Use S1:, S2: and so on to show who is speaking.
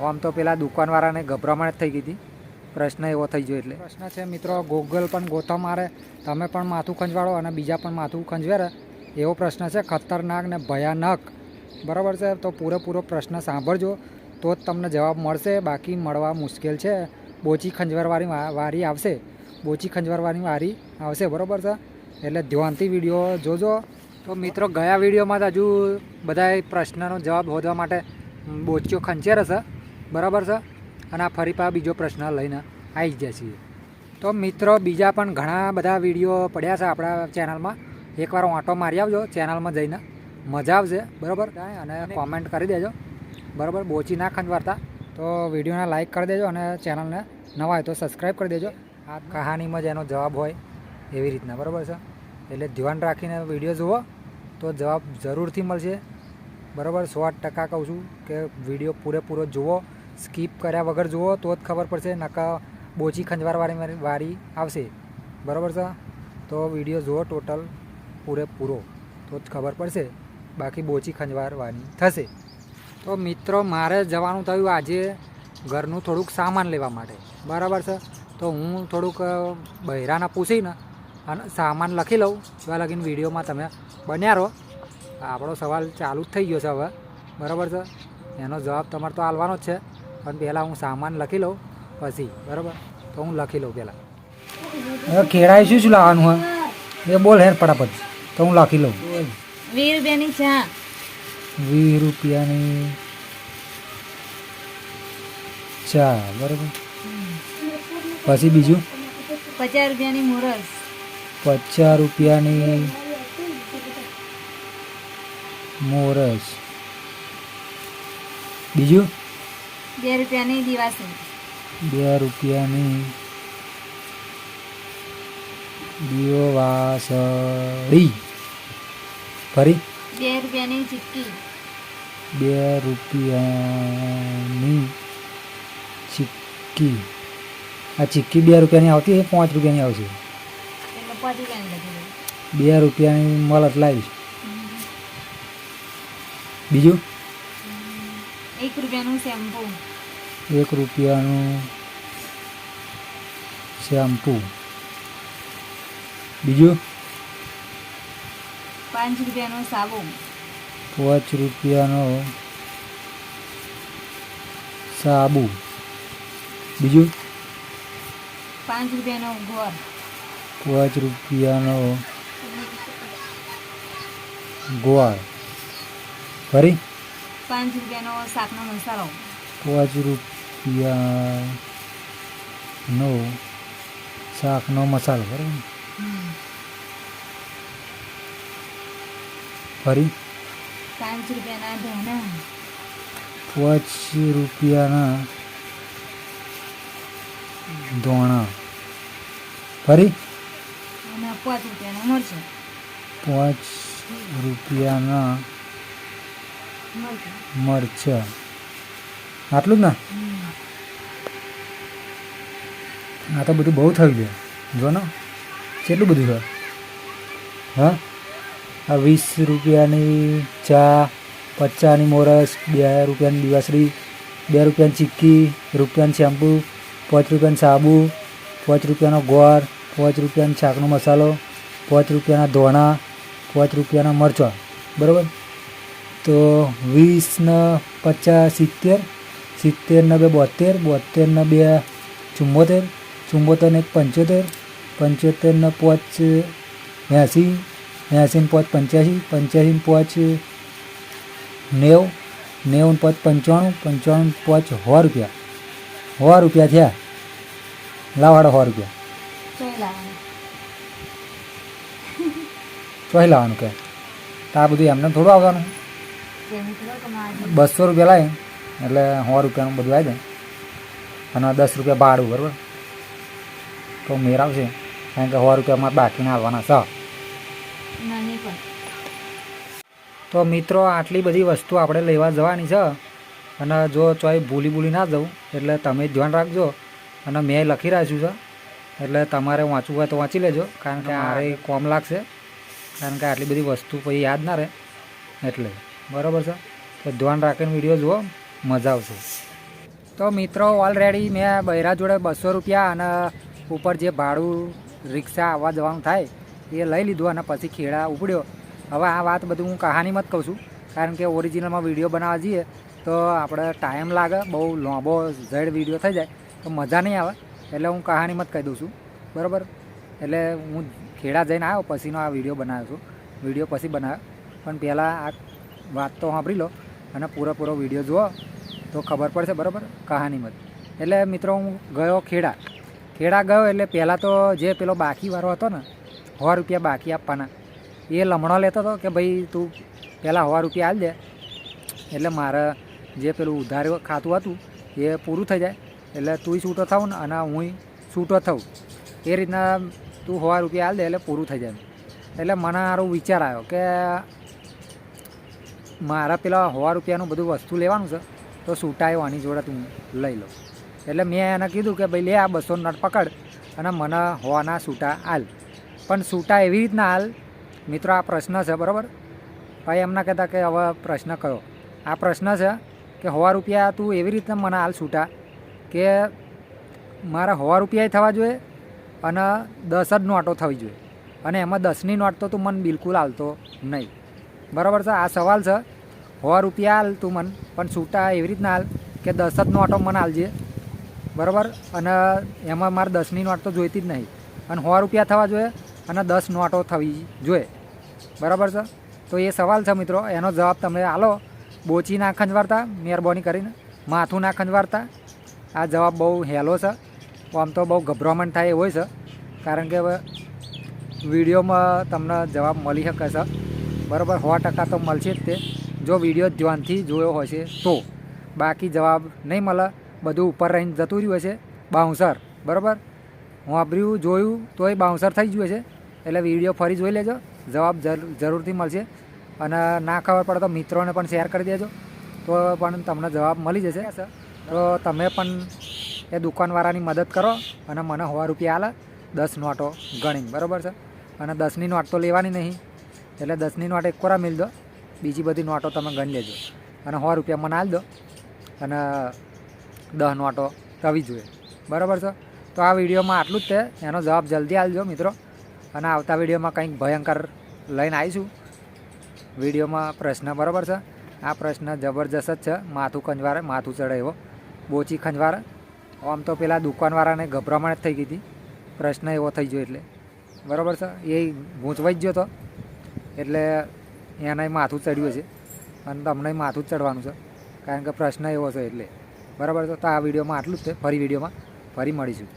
S1: આમ તો પેલા દુકાનવાળાને ગભરામણ જ થઈ ગઈ હતી. પ્રશ્ન એવો થઈ ગયો એટલે. પ્રશ્ન છે, મિત્રો, ગૂગલ પણ ગોથા મારે. તમે પણ માથું ખંજવાળો અને બીજા પણ માથું ખંજવેરે. એવો પ્રશ્ન છે, ખતરનાક ને ભયાનક. બરાબર છે, તો પૂરેપૂરો પ્રશ્ન સાંભળજો, તો જ તમને જવાબ મળશે. બાકી મળવા મુશ્કેલ છે. બોચી ખંજવારવાની વારી આવશે. બોચી ખંજવારવાની વારી આવશે, બરાબર છે? એટલે ધ્યાનથી વીડિયો જોજો. તો મિત્રો, ગયા વિડીયોમાં તો હજુ બધા પ્રશ્નનો જવાબ શોધવા માટે બોચીઓ ખંચેર હશે બરાબર છે? અને આ ફરી પા બીજો પ્રશ્ન લઈને આવી ગયા છીએ. તો મિત્રો, બીજા પણ ઘણા બધા વીડિયો પડ્યા છે આપણા ચેનલમાં. એકવાર આંટો મારી આવજો, ચેનલમાં જઈને મજા આવશે. બરાબર? અને કોમેન્ટ કરી દેજો. બરાબર? બોચી ના ખંજવારતા તો વિડીયોને લાઇક કરી દેજો અને ચેનલને નવા હોય તો સબસ્ક્રાઈબ કરી દેજો. આ કહાનીમાં જ એનો જવાબ હોય એવી રીતના. બરાબર છે? એટલે ધ્યાન રાખીને વીડિયો જુઓ. તો જવાબ જરૂરથી મળશે. બરાબર? સો ટકા કહું છું કે વીડિયો પૂરેપૂરો જુઓ. સ્કીપ કર્યા વગર જુઓ, તો જ ખબર પડશે, નકા બોચી ખંજવારવાળી વારી આવશે. બરાબર છે? તો વીડિયો જુઓ, ટોટલ પૂરેપૂરો. તો જ ખબર પડશે, બાકી બોચી ખંજવારવાની થશે. તો મિત્રો, મારે જવાનું થયું આજે ઘરનું થોડુંક સામાન લેવા માટે. બરાબર છે? તો હું થોડુંક બહેરાના પૂછીને અને સામાન લખી લઉં. એવા લગીને વિડીયોમાં તમે બન્યા રહો. આપણો સવાલ ચાલુ જ થઈ ગયો છે હવે. બરાબર છે? એનો જવાબ તમારે તો આલવાનો જ છે. પણ પહેલાં હું સામાન લખી લઉં પછી બરાબર? તો હું લખી લઉં પહેલાં. હવે કેળાએ શું શું લાવવાનું હોય? એ બોલ હેર ફટાફટ. તો હું લખી લઉં.
S2: વીસ રૂપિયાની ચા.
S1: વીસ રૂપિયાની ચા બરાબર? પછી બીજું?
S2: પચાસ રૂપિયાની મોરસ.
S1: પચાસ રૂપિયાની મોરસ. બીજું?
S2: બે રૂપિયાની દિવાસી.
S1: બે રૂપિયાની દિવાસળી. ફરી?
S2: બે રૂપિયાની ચીક્કી.
S1: બે રૂપિયાની ચિક્કી. આ ચિક્કી બે રૂપિયાની આવતી એ પાંચ રૂપિયાની આવશે? બે રૂપિયાની મળત લાવીશ બીજું?
S2: એક રૂપિયાનું શેમ્પુ.
S1: એક રૂપિયાનું શેમ્પૂ બીજું
S2: પાંચ રૂપિયાનો સાબુ
S1: પાંચ રૂપિયાનો સાબુ બીજું
S2: પાંચ રૂપિયાનો ગોળ
S1: પાંચ રૂપિયાનો ગોળ ફરી
S2: પાંચ રૂપિયાનો શાકનો મસાલો
S1: પાંચ રૂપિયાનો શાકનો મસાલો બરાબર ફરી?
S2: પાંચ રૂપિયાના ધાણા
S1: પાંચ રૂપિયાના ધોણા ફરી?
S2: પાંચ રૂપિયાનો મરચું.
S1: પાંચ રૂપિયાના
S2: મરચાં.
S1: આટલું જ ને? આ તો બધું બહુ થયું છે જો ને, કેટલું બધું છે? હા? આ વીસ રૂપિયાની ચા પચાસની મોરસ, બે રૂપિયાની દિવાસળી, બે રૂપિયાની ચીક્કી, રૂપિયાની શેમ્પૂ, પાંચ રૂપિયાની સાબુ, પાંચ રૂપિયાનો ગોળ, પાંચ રૂપિયાનો શાકનો મસાલો, પાંચ રૂપિયાના ધોણા, પાંચ રૂપિયાના મરચાં. બરાબર? તો વીસને પચાસ સિત્તેર સિત્તેરના બે બોતેર બોતેરને બે ચુંબોતેર ચુમ્મોતેરને એક પંચોતેર પંચોતેરના પાંચ એંસી એંસીને પાંચ પંચ્યાસી પંચ્યાસીને પાંચ નેવ નેવું પાંચ પંચાણું પંચાણું પાંચ સો રૂપિયા. સો રૂપિયા થયા. લાવાડો સો રૂપિયા. ચોહી લાવવાનું. કે? તો આ બધું એમને થોડું આવવાનું. બસો રૂપિયા લાવે એટલે સો રૂપિયાનું બધું આવી જાય. અને દસ રૂપિયા ભાડું બરાબર? તો મેર આવશે. કારણ કે સો રૂપિયામાં બાકીના આવવાના છે. તો મિત્રો આટલી બધી વસ્તુ આપણે લેવા જવાની છે. અને જો ચોય ભૂલી ભૂલી ના જવું એટલે તમે ધ્યાન રાખજો. અને મેં લખી રાખ્યું છે. એટલે તમારે વાંચવું હોય તો વાંચી લેજો. કારણ કે મારે કોમ લાગશે. કારણ કે આટલી બધી વસ્તુ પછી યાદ ના રહે. એટલે. બરાબર છે? તો ધ્યાન રાખીને વીડિયો જુઓ. મજા આવશે. તો મિત્રો ઓલરેડી મેં બૈરા જોડે બસો રૂપિયા અને ઉપર જે ભાડું રિક્ષા આવવા જવાનું થાય, એ લઈ લીધું અને પછી ખેડા ઉપડ્યો. હવે આ વાત બધું હું કહાનીમાં જ કહું છું. કારણ કે ઓરિજિનલમાં વીડિયો બનાવવા જઈએ, તો આપણે ટાઈમ લાગે, બહુ લાંબો ઝેડ વીડિયો થઈ જાય, તો મજા નહીં આવે. એટલે હું કહાનીમાં જ કહી દઉં છું. બરાબર? એટલે હું ખેડા જઈને આવ્યો, પછીનો આ વીડિયો બનાવ્યો છું. વીડિયો પછી બનાવ્યો. પણ પહેલાં આ વાત તો સાંભળી લો. અને પૂરેપૂરો વીડિયો જુઓ તો ખબર પડશે, બરાબર? કહાનીમાં એટલે મિત્રો, હું ગયો ખેડા. ખેડા ગયો એટલે પહેલાં તો જે પેલો બાકીવાળો હતો ને, સો રૂપિયા બાકી આપવાના. એ લમણો લેતો હતો કે ભાઈ, તું પહેલાં સો રૂપિયા આપી દે. એટલે મારે જે પેલું ઉધાર ખાતું હતું એ પૂરું થઈ જાય. એટલે તુંય છૂટો થાવ ને અને હુંય છૂટો થઉં. એ રીતના તું સો રૂપિયા આપી દે એટલે પૂરું થઈ જાય એટલે મને સારો વિચાર આવ્યો કે મારા પેલા સવા રૂપિયાનું બધું વસ્તુ લેવાનું છે, તો છૂટાયો આની જોડે તું લઈ લો. એટલે મેં એને કીધું કે ભાઈ લે આ બસો નટ પકડ અને મને હોવાના સૂટા હાલ પણ સૂટા એવી રીતના હાલ મિત્રો આ પ્રશ્ન છે બરાબર? ભાઈ એમના કહેતા કે હવે પ્રશ્ન કયો? આ પ્રશ્ન છે કે સો રૂપિયા તું એવી રીતના મને હાલ છૂટા કે મારા સો રૂપિયાએ થવા જોઈએ અને દસ જ નોટો થવી જોઈએ. અને એમાં દસની નોટ તો તું મને બિલકુલ હાલતો નહીં. બરાબર છે? આ સવાલ છે. સો રૂપિયા હાલ તું મને. પણ છૂટા એવી રીતના હાલ કે દસ જ નોટો મને હાલજે બરાબર? અને એમાં મારે દસની નોટ તો જોઈતી જ નહીં. અને સો રૂપિયા થવા જોઈએ અને દસ નોટો થવી જોઈએ. બરાબર છે? તો એ સવાલ છે મિત્રો. એનો જવાબ તમે હાલો બોચી ના ખંજવારતા મહેરબાની કરીને. માથું ના ખંજવારતા આ જવાબ બહુ હેલો છે. આમ તો બહુ ગભરામણ થાય એવો છે. કારણ કે હવે વિડીયોમાં તમને જવાબ મળી શકે છે. બરાબર સો ટકા તો મળશે જ તે. જો વીડિયો ધ્યાનથી જોયો હશે તો. બાકી જવાબ નહીં મળે, બધું ઉપર રહીને જતું રહ્યું હશે. બાઉન્સર, બરાબર? વાપર્યું જોયું તોય બાઉન્સર થઈ ગયું છે એટલે વીડિયો ફરી જોઈ લેજો. જવાબ જરૂર જરૂરથી મળશે. અને ના ખબર પડે તો મિત્રોને પણ શેર કરી દેજો. તો પણ તમને જવાબ મળી જશે. તો તમે પણ એ દુકાનવાળાની મદદ કરો અને મને સો રૂપિયા આલે દસ નોટો ગણીને. બરાબર છે? અને દસની નોટ તો લેવાની નહીં. એટલે દસની નોટ એક કોરા મિલ દો. બીજી બધી નોટો તમે ગણી લેજો. અને સો રૂપિયા મને આલ દો. અને દસ નોટો થવી જોઈએ. બરાબર છે? તો આ વિડીયોમાં આટલું જ છે. એનો જવાબ જલ્દી આલજો મિત્રો. અને આવતા વિડીયોમાં કંઈક ભયંકર લઈને આવીશું. વિડીયોમાં પ્રશ્ન બરાબર છે? આ પ્રશ્ન જબરજસ્ત જ છે. માથું ખંજવારે, માથું ચડે એવો. બોચી ખંજવારે. આમ તો પેલા દુકાનવાળાને ગભરામણ જ થઈ ગઈ હતી. પ્રશ્ન એવો થઈ ગયો એટલે. બરાબર છે? એ ગૂંચવાઈ જ ગયો હતો એટલે એનાય માથું ચડ્યું છે અને તમને માથું જ ચડવાનું છે. કારણ કે પ્રશ્ન એવો છે એટલે. બરાબર? છે તો આ વિડીયોમાં આટલું જ છે. ફરી વિડીયોમાં ફરી મળીશું.